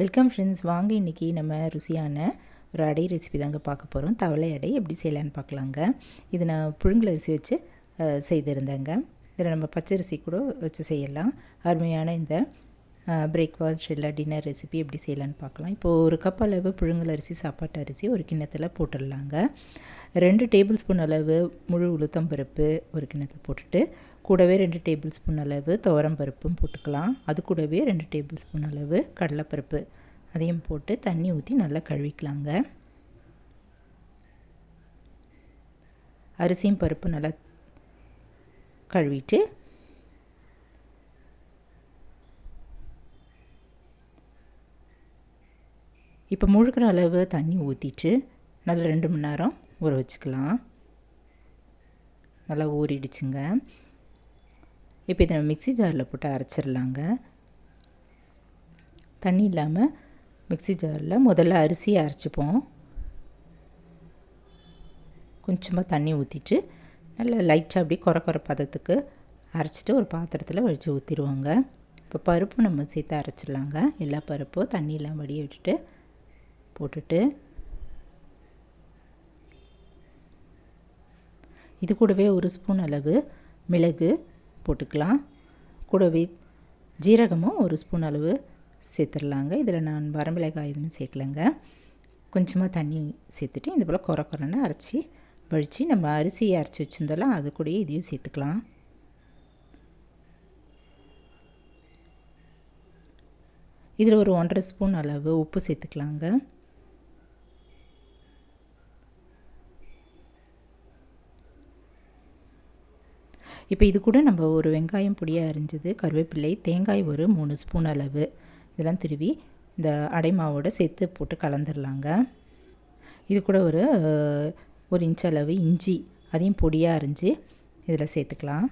Welcome friends. வாங்க இன்றைக்கி நம்ம ருசியான ஒரு அடை ரெசிபி தாங்க பார்க்க போகிறோம் தவளை அடை எப்படி செய்யலான்னு பார்க்கலாங்க. இது நான் புழுங்கல் அரிசி வச்சு செய்திருந்தேங்க. இதில் நம்ம பச்சரிசி கூட வச்சு செய்யலாம். அருமையான இந்த பிரேக்ஃபாஸ்ட் இல்லை டின்னர் ரெசிபி எப்படி செய்யலான்னு பார்க்கலாம். இப்போது ஒரு கப் அளவு புழுங்கல் அரிசி சாப்பாட்டு அரிசி ஒரு கிண்ணத்தில் போட்டுடலாங்க. ரெண்டு டேபிள் ஸ்பூன் அளவு முழு உளுத்தம் பருப்பு ஒரு கிண்ணத்தில் போட்டுட்டு கூடவே ரெண்டு டேபிள் ஸ்பூன் அளவு துவரம் பருப்பும் போட்டுக்கலாம். அது கூடவே ரெண்டு டேபிள் ஸ்பூன் அளவு கடலைப்பருப்பு. அதையும் போட்டு தண்ணி ஊற்றி நல்லா கழுவிக்கலாங்க. அரிசியும் பருப்பு நல்லா கழுவிட்டு இப்போ முழுக்கிற அளவு தண்ணி ஊற்றிட்டு நல்லா ரெண்டு மணி நேரம் ஊற வச்சுக்கலாம். நல்லா ஊறிடுச்சுங்க. இப்போ இதை நம்ம மிக்ஸி ஜாரில் போட்டு அரைச்சிடலாங்க. தண்ணி இல்லாமல் மிக்ஸி ஜாரில் முதல்ல அரிசியை அரைச்சிப்போம். கொஞ்சமாக தண்ணி ஊற்றிட்டு நல்லா லைட்டாக அப்படியே குறை குறை பதத்துக்கு அரைச்சிட்டு ஒரு பாத்திரத்தில் வடித்து ஊற்றிடுவாங்க. இப்போ பருப்பு நம்ம சேர்த்து அரைச்சிடலாங்க. எல்லா பருப்பும் தண்ணியெலாம் வடிய விட்டுட்டு போட்டுட்டு இது கூடவே ஒரு ஸ்பூன் அளவு மிளகு போட்டுக்கலாம். கூடவே ஜீரகமும் ஒரு ஸ்பூன் அளவு சேர்த்துடலாங்க. இதில் நான் வரமிளகாய் எதுவும் சேர்க்கலைங்க. கொஞ்சமாக தண்ணி சேர்த்துட்டு இது போல் குறை குறைன்னு அரைச்சி வழித்து நம்ம அரிசியை அரைச்சி வச்சுருந்தோம்ல அது கூட இதையும் சேர்த்துக்கலாம். இதில் ஒரு ஒன்றரை ஸ்பூன் அளவு உப்பு சேர்த்துக்கலாங்க. இப்போ இது கூட நம்ம ஒரு வெங்காயம் பொடியாக அரிஞ்சது கருவேப்பிலை தேங்காய் ஒரு மூணு ஸ்பூன் அளவு. இதெல்லாம் திருவி இந்த அடைமாவோட சேர்த்து போட்டு கலந்துடலாங்க இது கூட ஒரு ஒரு இன்ச் அளவு இஞ்சி அதையும் பொடியாக அரிஞ்சு இதில் சேர்த்துக்கலாம்.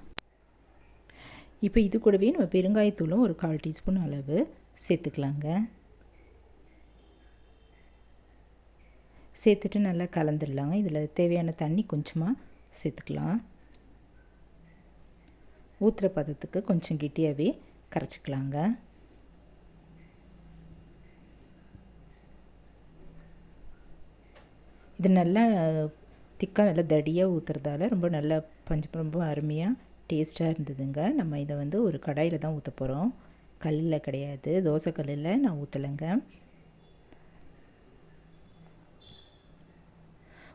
இப்போ இது கூடவே நம்ம பெருங்காயத்தூளும் ஒரு கால் டீஸ்பூன் அளவு சேர்த்துக்கலாங்க. சேர்த்துட்டு நல்லா கலந்துடலாங்க இதில் தேவையான தண்ணி கொஞ்சமாக சேர்த்துக்கலாம். ஊற்றுற பதத்துக்கு கொஞ்சம் கிட்டியாகவே கரைச்சிக்கலாங்க. இது நல்லா திக்காக நல்லா தடியாக ஊற்றுறதால ரொம்ப நல்லா பஞ்சு ரொம்ப அருமையாக டேஸ்ட்டாக இருந்ததுங்க. நம்ம இதை வந்து ஒரு கடாயில் தான் ஊற்ற போகிறோம் கல்லில் கிடையாது. தோசை கல்லில் நான் ஊற்றலைங்க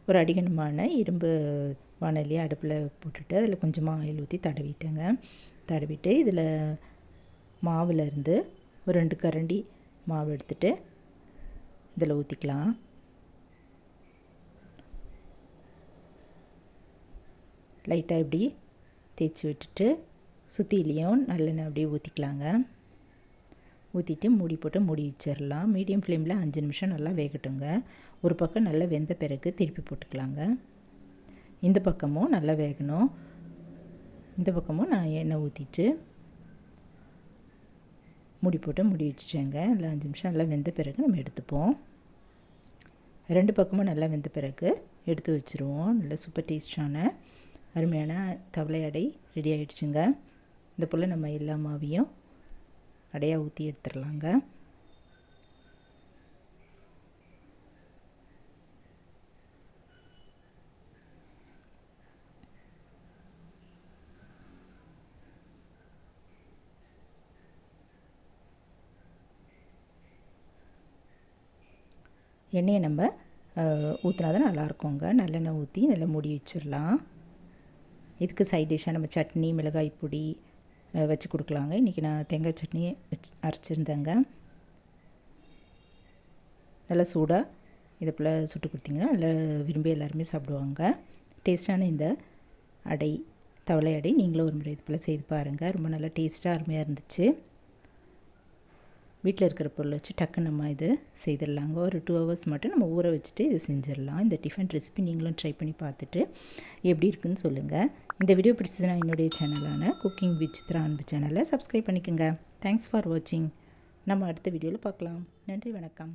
ஒரு அடிகனமான இரும்பு வானொலி அடுப்பில் போட்டுட்டு அதில் கொஞ்சமாக ஆயில் ஊற்றி தடவிட்டேங்க. தடவிட்டு இதில் மாவில் இருந்து ஒரு ரெண்டு கரண்டி மாவு எடுத்துகிட்டு இதில் ஊற்றிக்கலாம். லைட்டாக இப்படி தேய்ச்சி விட்டுட்டு சுற்றிலையும் நல்லெண்ணெய் அப்படியே ஊற்றிக்கலாங்க. ஊற்றிட்டு மூடி போட்டு மூடி வச்சிடலாம் மீடியம் ஃப்ளேமில் அஞ்சு நிமிஷம் நல்லா வேகட்டுங்க. ஒரு பக்கம் நல்லா வெந்த பிறகு திருப்பி போட்டுக்கலாங்க. இந்த பக்கமும் நல்லா வேகணும். இந்த பக்கமும் நான் எண்ணெய் ஊற்றிட்டு மூடி போட்டு மூடி வச்சுட்டேங்க. நல்லா அஞ்சு நிமிஷம் நல்லா வெந்த பிறகு நம்ம எடுத்துப்போம். ரெண்டு பக்கமும் நல்லா வெந்த பிறகு எடுத்து வச்சுருவோம். நல்ல சூப்பர் டேஸ்டான அருமையான தவளை அடை ரெடி ஆகிடுச்சுங்க இந்த போல் நம்ம எல்லா மாவையும் அடையாக ஊற்றி எடுத்துடலாங்க. எண்ணெயை நம்ம ஊற்றினா தான் நல்லாயிருக்குங்க. நல்லெண்ணெய் ஊற்றி நல்லா மூடி வச்சிடலாம். இதுக்கு சைட் டிஷ்ஷாக நம்ம சட்னி மிளகாய் பொடி வச்சு கொடுக்கலாங்க. இன்றைக்கி நான் தேங்காய் சட்னி வச்சு அரைச்சிருந்தேங்க. நல்லா சூடாக இதை போல் சுட்டு கொடுத்தீங்கன்னா நல்லா விரும்பி எல்லாருமே சாப்பிடுவாங்க. டேஸ்டான இந்த அடை தவளை அடை நீங்களும் ஒரு முறை இது போல் செய்து பாருங்கள் ரொம்ப நல்லா டேஸ்ட்டாக அருமையாக இருந்துச்சு. வீட்டில் இருக்கிற பொருள் வச்சு டக்குன்னு நம்ம இது செய்திடலாங்க. ஒரு டூ ஹவர்ஸ் மட்டும் நம்ம ஊற வச்சுட்டு இது செஞ்சிடலாம். இந்த டிஃபன் ரெசிபி நீங்களும் ட்ரை பண்ணி பார்த்துட்டு எப்படி இருக்குன்னு சொல்லுங்கள் இந்த வீடியோ பிடிச்சதுன்னா என்னுடைய சேனலான குக்கிங் வித் சித்ரா அன்பு சேனலை சப்ஸ்கிரைப் பண்ணிக்கோங்க. தேங்க்ஸ் ஃபார் வாட்சிங் நம்ம அடுத்த வீடியோவில் பார்க்கலாம். நன்றி வணக்கம்.